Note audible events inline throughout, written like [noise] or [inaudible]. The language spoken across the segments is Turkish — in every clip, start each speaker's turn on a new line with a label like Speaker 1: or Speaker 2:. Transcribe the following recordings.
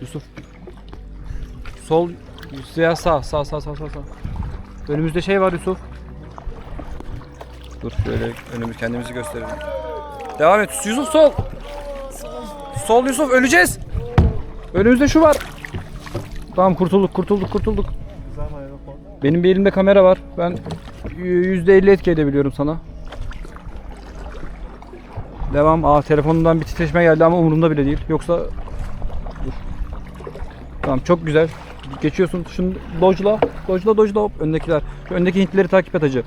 Speaker 1: Yusuf. Sol ya sağ sağ sağ sağ sağ sağ. Önümüzde şey var Yusuf. Dur şöyle önümüz kendimizi gösterelim. Devam et. Yusuf sol. Sol Yusuf öleceğiz. Önümüzde şu var. Tamam kurtulduk kurtulduk kurtulduk. Benim bir elimde kamera var. Ben %50 etki edebiliyorum sana. Devam. Aa telefonumdan bir titreşme geldi ama umurumda bile değil. Yoksa. Tamam çok güzel. Geçiyorsun. Şunu dojla. Dojla dojla hop öndekiler. Şu öndeki hintlileri takip et hacı.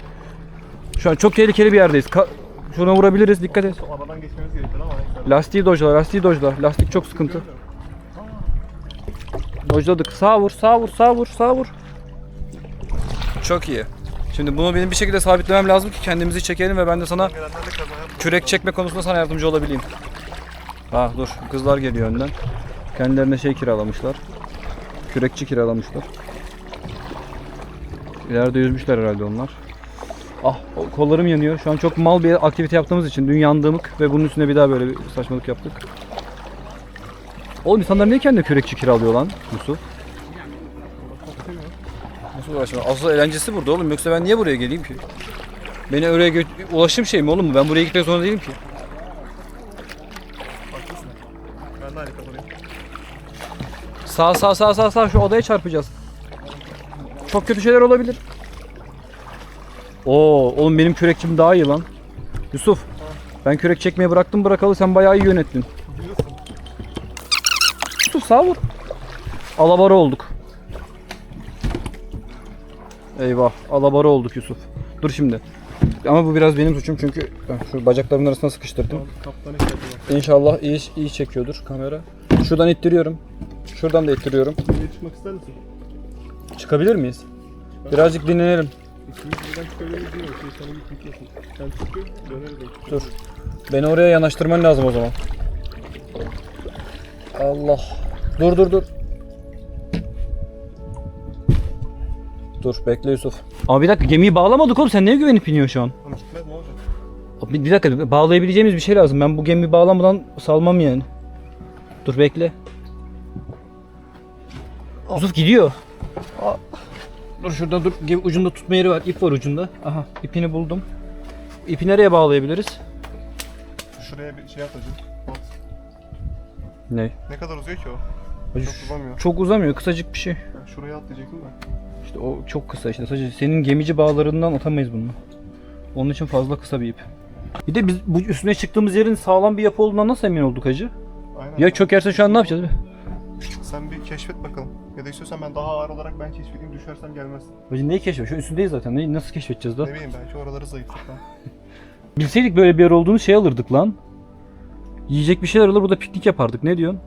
Speaker 1: Şu an çok tehlikeli bir yerdeyiz. Ka- Şuna vurabiliriz. Dikkat et.
Speaker 2: Aradan geçmemiz gerekiyor ama neyse.
Speaker 1: Lastiği dojla. Lastiği dojla. Lastik çok sıkıntı. Dojladık. Sağ vur, sağ vur, sağ vur, sağ vur. Çok iyi. Şimdi bunu benim bir şekilde sabitlemem lazım ki kendimizi çekelim ve ben de sana kürek çekme konusunda sana yardımcı olabileyim. Ah dur kızlar geliyor önden. Kendilerine şey kiralamışlar. Kürekçi kiralamışlar. İleride yüzmüşler herhalde onlar. Ah kollarım yanıyor. Şu an çok mal bir aktivite yaptığımız için dün yandığımık ve bunun üstüne bir daha böyle bir saçmalık yaptık. Oğlum insanlar niye kendine kürekçi kiralıyor lan Yusuf? Nasıl uğraşma? Asıl eğlencesi burada oğlum. Yoksa ben niye buraya geleyim ki? Beni oraya ulaşım şey mi oğlum? Ben buraya gitmek zorunda değilim ki.
Speaker 2: Haklısın. Ben de aynı kafadayım.
Speaker 1: Sağ sağ sağ sağ sağ şu odaya çarpacağız. Çok kötü şeyler olabilir. Oo, oğlum benim kürekçim daha iyi lan. Yusuf, ben kürek çekmeyi bıraktım bırakalı sen bayağı iyi yönettin. Yusuf sağ vur. Alabara olduk. Eyvah, alabara olduk Yusuf. Dur şimdi. Ama bu biraz benim suçum çünkü şu bacaklarımın arasına sıkıştırdım. İnşallah iyi iyi çekiyordur kamera. Şuradan ittiriyorum. Şuradan da ittiriyorum.
Speaker 2: Buraya çıkmak ister misin?
Speaker 1: Çıkabilir miyiz? Birazcık dinlenelim.
Speaker 2: İkimiz buradan çıkabiliriz değil mi? Şey sana bir tutuyorsun. Sen çıkıyor, döneriz.
Speaker 1: Dur. Beni oraya yanaştırman lazım o zaman. Allah. Dur dur dur. Dur bekle Yusuf. Abi bir dakika gemiyi bağlamadık oğlum sen neye güvenip iniyorsun şu an?
Speaker 2: Ama gitmez ne olacak?
Speaker 1: Abi bir dakika bağlayabileceğimiz bir şey lazım. Ben bu gemiyi bağlamadan salmam yani. Dur bekle. Yusuf gidiyor. Aa. Dur şurada dur. Ucunda tutma yeri var. İp var ucunda. Aha ipini buldum. İpi nereye bağlayabiliriz?
Speaker 2: Şuraya bir şey atacağım. Bak,
Speaker 1: Ne?
Speaker 2: Ne kadar uzuyor ki o?
Speaker 1: Hacı
Speaker 2: Çok uzamıyor.
Speaker 1: Çok uzamıyor. Kısacık bir şey.
Speaker 2: Ben şuraya atlayacaktım da.
Speaker 1: İşte o çok kısa işte. Sadece senin gemici bağlarından atamayız bunu. Onun için fazla kısa bir ip. Bir de biz bu üstüne çıktığımız yerin sağlam bir yapı olduğundan nasıl emin olduk hacı?
Speaker 2: Aynen.
Speaker 1: Ya çökerse şu an ne yapacağız?
Speaker 2: Sen bir keşfet bakalım. Ya da istiyorsan ben daha ağır olarak ben keşfedeyim. Düşersem gelmezsin.
Speaker 1: Hacı neyi keşfediyor? Şu üstündeyiz zaten. Neyi, nasıl keşfedeceğiz da?
Speaker 2: Ne bileyim belki oraları zayıflık falan. [laughs]
Speaker 1: Bilseydik böyle bir yer olduğunu şey alırdık lan. Yiyecek bir şeyler alır burada piknik yapardık. Ne diyorsun?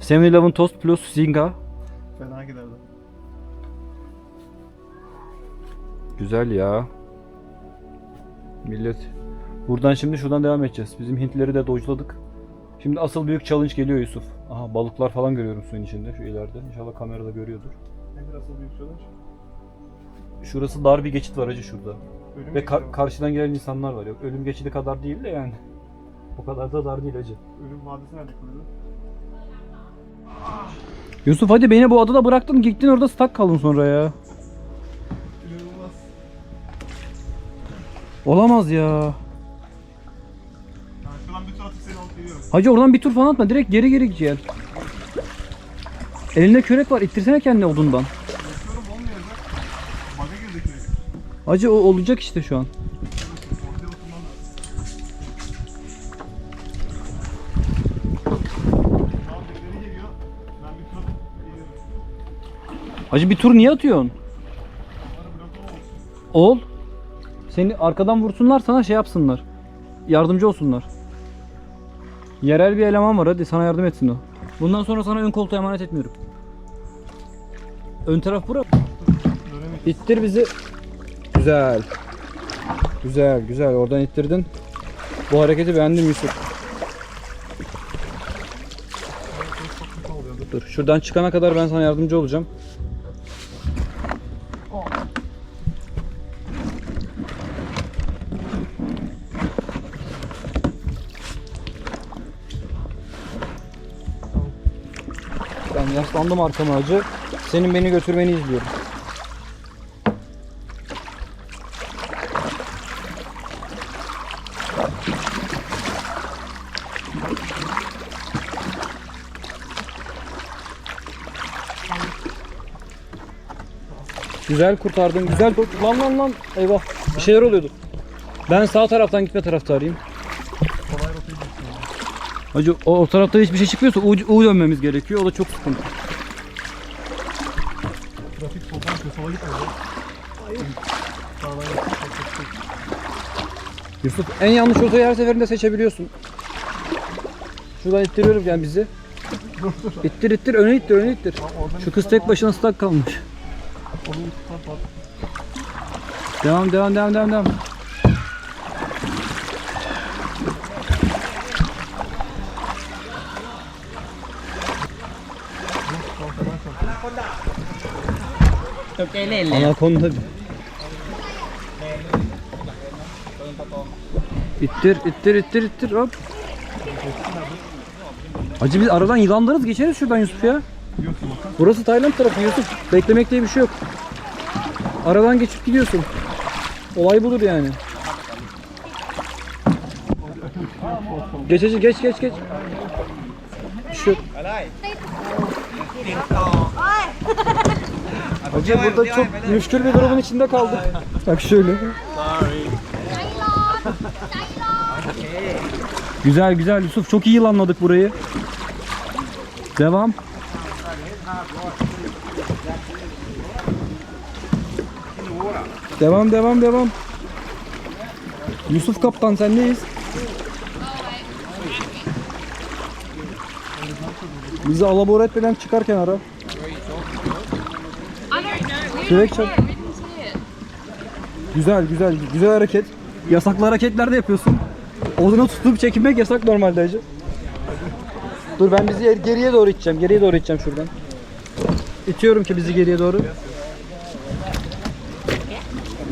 Speaker 1: 7-Eleven tost plus zinga.
Speaker 2: Fena giderdi.
Speaker 1: Güzel ya. Millet. Buradan şimdi şuradan devam edeceğiz. Bizim Hintlileri de dojladık. Şimdi asıl büyük challenge geliyor Yusuf. Aha balıklar falan görüyorum suyun içinde şu ileride. İnşallah kamerada görüyordur.
Speaker 2: Nedir asıl büyük challenge?
Speaker 1: Şurası dar bir geçit var acı şurada.
Speaker 2: Ölüm
Speaker 1: Ve
Speaker 2: mi?
Speaker 1: karşıdan gelen insanlar var. Yok ölüm geçidi kadar değil de yani. [laughs] O kadar da dar değil acı.
Speaker 2: Ölüm vadisi nerede kurulu?
Speaker 1: Yusuf hadi beni bu adada bıraktın gittin orada stuck kaldın sonra ya.
Speaker 2: İnanılmaz.
Speaker 1: Olamaz ya. Hacı oradan bir tur falan atma direkt geri geri gel. Elinde kürek var ittirsene kendini odundan. Hacı o olacak işte şu an. Hacı bir tur niye atıyorsun? Ol. Seni arkadan vursunlar sana şey yapsınlar. Yardımcı olsunlar. Yerel bir eleman var hadi sana yardım etsin o. Bundan sonra sana ön koltuğu emanet etmiyorum. Ön taraf bura. İttir bizi. Güzel. Güzel güzel oradan ittirdin. Bu hareketi beğendim Yusuf. Dur şuradan çıkana kadar ben sana yardımcı olacağım. Yaslandım arkama hacı. Senin beni götürmeni izliyorum. Güzel kurtardın, güzel. Lan lan lan. Eyvah. Bir şeyler oluyordu. Ben sağ taraftan gitme taraftarıyım.
Speaker 2: Kolay rotayı.
Speaker 1: Hacı o, o tarafta hiçbir şey çıkmıyorsa U, U dönmemiz gerekiyor. O da çok sıkıntı.
Speaker 2: Trafik soldan sola gitme. Hayır. Sağdan git. Çok, çok.
Speaker 1: Yusuf en yanlış rotayı her seferinde seçebiliyorsun. Şuradan ittiriyorum yani bizi. İttir ittir öne ittir öne ittir. Şu kız tek başına ıslak kalmış. Devam devam devam devam devam.
Speaker 2: Tamam,
Speaker 3: lên lên
Speaker 1: Anakonda. İttir ittir ittir ittir hop. Hacı biz aradan yılanlarız geçeriz şuradan Yusuf ya. Burası Tayland tarafı Yusuf. Beklemek diye bir şey yok. Aradan geçip gidiyorsun. Olay budur yani. Geç geç geç geç geç. Bir şey yok. [laughs] Hacı burada çok müşkül bir durumun içinde kaldık. Bak şöyle. Güzel güzel Yusuf çok iyi yılanladık burayı. Devam. Devam devam devam. Yusuf kaptan sendeyiz. Bizi alabora etmeden çıkar kenara. Direkt çek. Güzel güzel güzel hareket. Yasaklı hareketler de yapıyorsun. Odunu tutup çekinmek yasak normalde hacı. Dur ben bizi geriye doğru iteceğim. Geriye doğru iteceğim şuradan. İtiyorum ki bizi geriye doğru.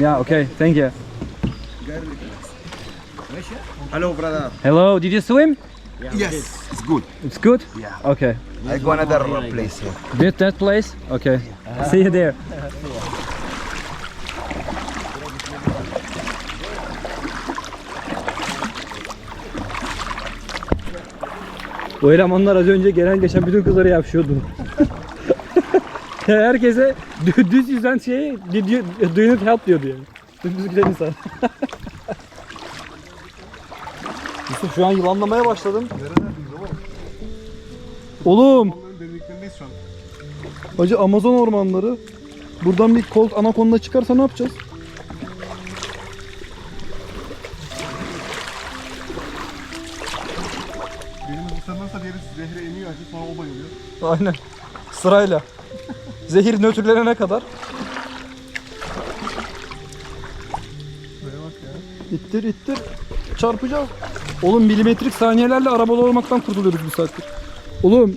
Speaker 1: Yeah, okay. Thank you.
Speaker 4: Hello, brother.
Speaker 1: Hello, did you swim?
Speaker 4: Yes, it's good.
Speaker 1: It's good?
Speaker 4: Yeah.
Speaker 1: Okay.
Speaker 4: I go another place here.
Speaker 1: Did that place? Okay. See you there. Bu elemanlar az önce gelen geçen bütün kızlara yapışıyordu. [laughs] Herkese dü- düz yüzen şey do you need help diyordu yani. Dümdüz giden insan. [laughs] Yusuf şu an yılanlamaya başladım.
Speaker 2: Nerelerdeyiz oğlum? Onların derinliklerindeyiz şu an.
Speaker 1: Hacı Amazon ormanları. Buradan bir kolt anakonda çıkarsa ne yapacağız?
Speaker 2: Birimiz ısırırsa diğeri zehre emiyor acı sonra o bayılıyor.
Speaker 1: Aynen. Sırayla. Zehir nötrlenene kadar.
Speaker 2: Böyle bak ya.
Speaker 1: İttir ittir. Çarpacağız. Oğlum milimetrik saniyelerle arabalı olmaktan kurtuluyoruz bir saattir. Oğlum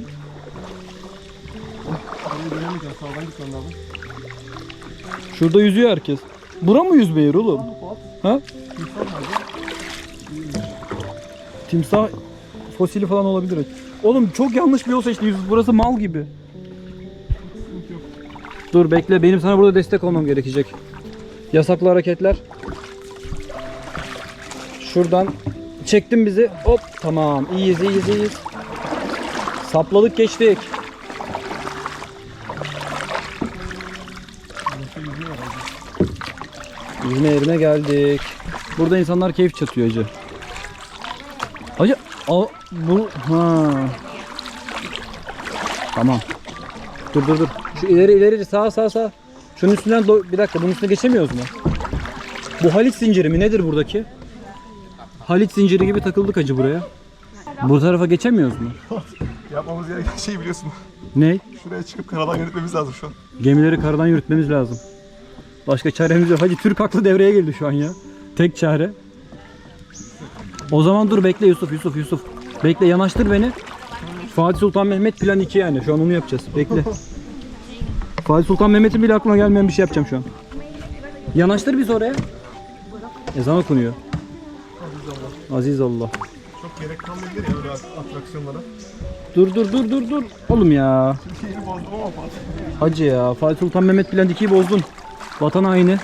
Speaker 1: şurada yüzüyor herkes. Bura mı yüzme yeri oğlum? Ha? Timsah fosili falan olabilir. Oğlum çok yanlış bir yol seçtin. Burası mal gibi. Dur bekle benim sana burada destek olmam gerekecek. Yasaklı hareketler. Şuradan çektin bizi. Hop tamam. İyiyiz iyiyiz iyiyiz. Sapladık geçtik. Yüzme yerine geldik. Burada insanlar keyif çatıyor acı. Acı al bu ha. Tamam. Dur dur dur. Şu ileri ileri sağ sağ sağ. Şunun üstünden bir dakika bunun üstüne geçemiyoruz mu? Bu Halit zinciri mi nedir buradaki? Halit zinciri gibi takıldık acı buraya. Bu tarafa geçemiyoruz mu?
Speaker 2: Yapmamız gereken şey biliyorsun.
Speaker 1: Ne?
Speaker 2: Şuraya çıkıp karadan yönetmemiz lazım şu an.
Speaker 1: Gemileri karadan yürütmemiz lazım. Başka çaremiz yok. Hacı Türk aklı devreye girdi şu an ya. Tek çare. O zaman dur bekle Yusuf Yusuf Yusuf. Bekle yanaştır beni. Fatih Sultan Mehmet plan 2 yani. Şu an onu yapacağız. Bekle. [laughs] Fatih Sultan Mehmet'in bile aklına gelmeyen bir şey yapacağım şu an. Yanaştır biz oraya. Ezan okunuyor. Aziz Allah.
Speaker 2: Gerek kalmayabilir ya böyle atraksiyonlara.
Speaker 1: Dur dur dur dur dur. Oğlum ya.
Speaker 2: Şeyini bozdum ama Fatih.
Speaker 1: Hacı ya. Fatih Sultan Mehmet Bilen 2'yi bozdun. Vatan haini.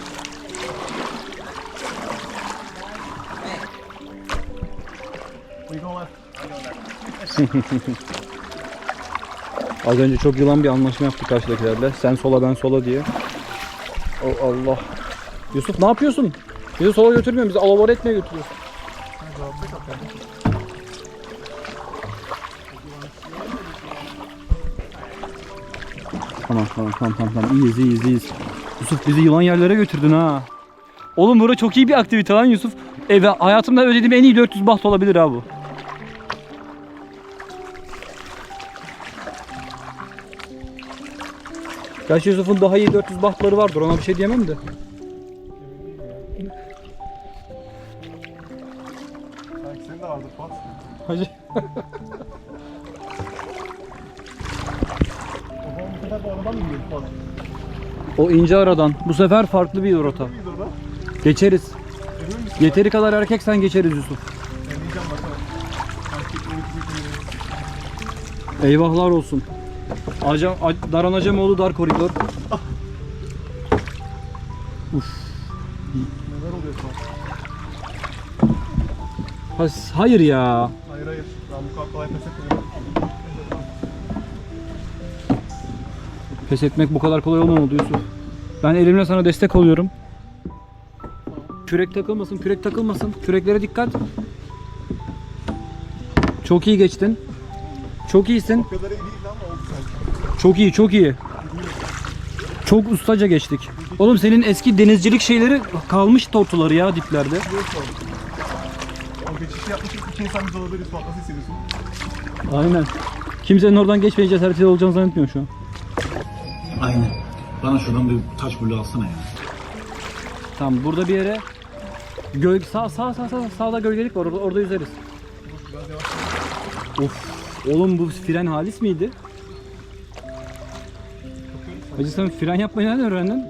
Speaker 2: Left. [laughs]
Speaker 1: Az önce çok yılan bir anlaşma yaptık karşıdakilerle. Sen sola ben sola diye. O Allah. Yusuf ne yapıyorsun? Bizi sola götürmüyor, bizi alavara etmeye götürüyor. Tamam tamam tamam tamam tamam iyiyiz iyiyiz iyiyiz. Yusuf bizi yılan yerlere götürdün ha. Oğlum bura çok iyi bir aktivite lan Yusuf. E, hayatımda ödediğim en iyi 400 baht olabilir ha bu. Gerçi Yusuf'un daha iyi 400 bahtları vardır ona bir şey diyemem de.
Speaker 2: Sanki senin de vardır Fatih. [laughs]
Speaker 1: Hacı.
Speaker 2: Sefer bu aradan mı gidiyoruz?
Speaker 1: O ince aradan. Bu sefer farklı bir rota.
Speaker 2: Orada.
Speaker 1: Geçeriz.
Speaker 2: Emin misin?
Speaker 1: Yeteri kadar erkeksen geçeriz Yusuf.
Speaker 2: Deneyeceğim bakalım. Erkekleri gitmek
Speaker 1: Eyvahlar olsun. Acem, A- Daran Acemoğlu dar koridor.
Speaker 2: Neler oluyor Fatih?
Speaker 1: Ha- hayır ya.
Speaker 2: Hayır hayır. Ben bu kadar kolay pes etmiyorum.
Speaker 1: Pes etmek bu kadar kolay olmamalı Yusuf. Ben elimle sana destek oluyorum. Kürek takılmasın, kürek takılmasın. Küreklere dikkat. Çok iyi geçtin. Çok iyisin.
Speaker 2: O kadar iyi değil ama oldu.
Speaker 1: Çok iyi, çok iyi. Çok ustaca geçtik. Oğlum senin eski denizcilik şeyleri kalmış tortuları ya diplerde.
Speaker 2: O geçişi yapmışız. İki insan biz olabiliriz. Nasıl hissediyorsun?
Speaker 1: Aynen. Kimsenin oradan geçmeye cesareti olacağını zannetmiyorum şu an.
Speaker 5: Aynen. Bana şuradan bir taş bulu alsana ya.
Speaker 1: Tamam burada bir yere göl sağ sağ sağ sağ sağda gölgelik var orada, orada yüzeriz. Of. Oğlum bu fren halis miydi? Hacı sen fren yapmayı nereden öğrendin?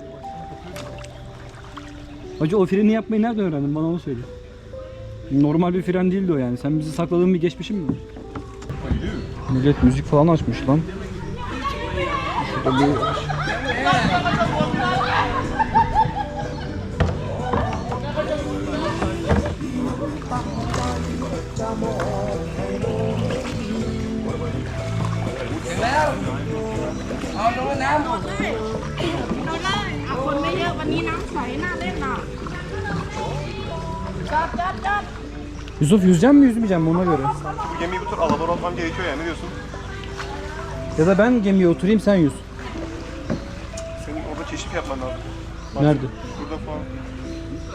Speaker 1: Hacı o freni yapmayı nereden öğrendin? Bana onu söyle. Normal bir fren değildi o yani. Sen bizi sakladığın bir geçmişin mi var? Millet müzik falan açmış lan. Şurada bir
Speaker 6: เอาได้เอาคนไม่เยอะวันนี้น้ำใสน่าเล่นน่ะจอดจอดจอด
Speaker 1: Yusuf yüzecek mi yüzmeyecek mi ona göre.
Speaker 2: Bu gemiyi bu tur alador atmam gerekiyor yani. Ne diyorsun?
Speaker 1: Ya da ben gemiye oturayım sen yüz.
Speaker 2: Yapman lazım.
Speaker 1: Nerede?
Speaker 2: Burada falan.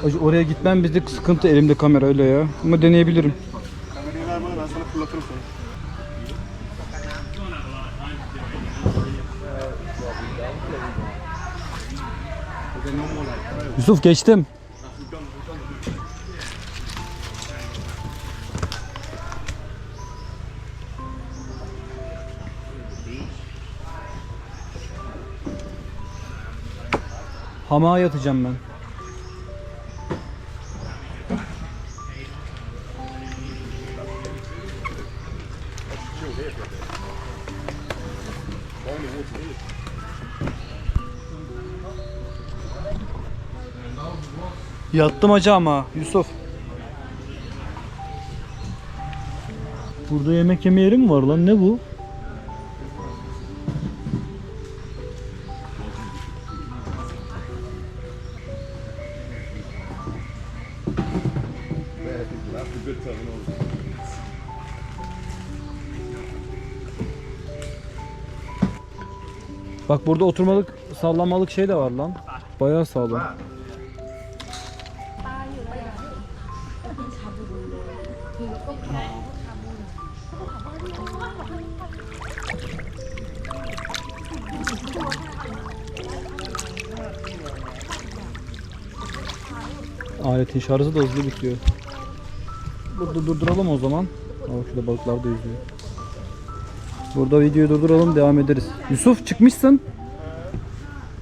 Speaker 1: Hacı oraya gitmem bizde sıkıntı elimde kamera öyle ya. Ama deneyebilirim.
Speaker 2: Kamerayı ver bana ben sana fırlatırım sana.
Speaker 1: Yusuf geçtim. Hamağa yatacağım ben. Yattım hacı ama Yusuf. Burada yemek yeme yeri mi var lan? Ne bu? Bak burada oturmalık, sallanmalık şey de var lan. Bayağı sağlam. Aletin şarjı da hızlı bitiyor. Burada durduralım o zaman. Aa, şurada balıklar da yüzüyor. Burada videoyu durduralım devam ederiz. Yusuf çıkmışsın.